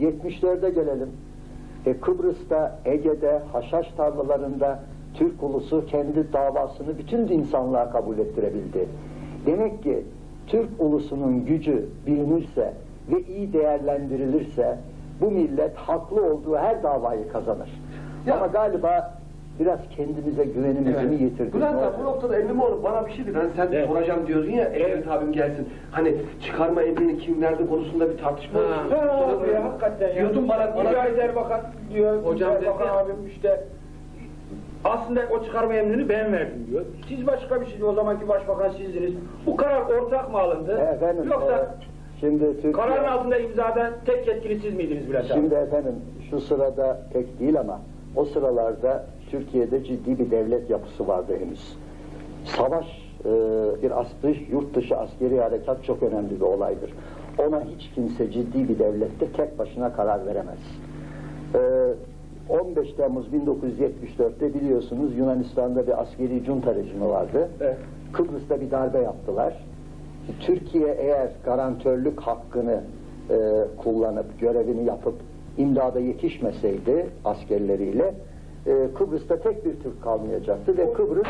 74'e gelelim. E, Kıbrıs'ta, Ege'de, haşhaş tarlalarında Türk ulusu kendi davasını bütün insanlığa kabul ettirebildi. Demek ki Türk ulusunun gücü bilinirse ve iyi değerlendirilirse bu millet haklı olduğu her davayı kazanır. Ya- Ama galiba biraz kendimize güvenimizi mi yitirdik? Bülent abi bu noktada Emrimoğlu bana bir şey dedi. Hani sen Evet. soracağım diyordun ya Emret abim gelsin. Hani çıkarma emrini kim verdi konusunda bir tartışma Ha. oldu. Ne Sonra ya hakikaten ya. Diyordun bana, bana İcra Erbakan diyor. Hocam Hocam dedi ya. abim işte aslında o çıkarma emrini ben verdim diyor. Siz başka bir şey o zamanki başbakan sizdiniz. Bu karar ortak mı alındı? Efendim, Yoksa e, şimdi Türkiye... kararın altında imzadan tek yetkili siz miydiniz Bülent abi? Şimdi efendim şu sırada pek değil ama o sıralarda Türkiye'de ciddi bir devlet yapısı vardı henüz. Savaş e, bir as- dış, yurt dışı askeri harekat çok önemli bir olaydır. Ona hiç kimse ciddi bir devlette tek başına karar veremez. E, 15 Temmuz 1974'te biliyorsunuz Yunanistan'da bir askeri junta rejimi vardı. Evet. Kıbrıs'ta bir darbe yaptılar. Türkiye eğer garantörlük hakkını e, kullanıp görevini yapıp imdada yetişmeseydi askerleriyle e, Kıbrıs'ta tek bir Türk kalmayacaktı ve Kıbrıs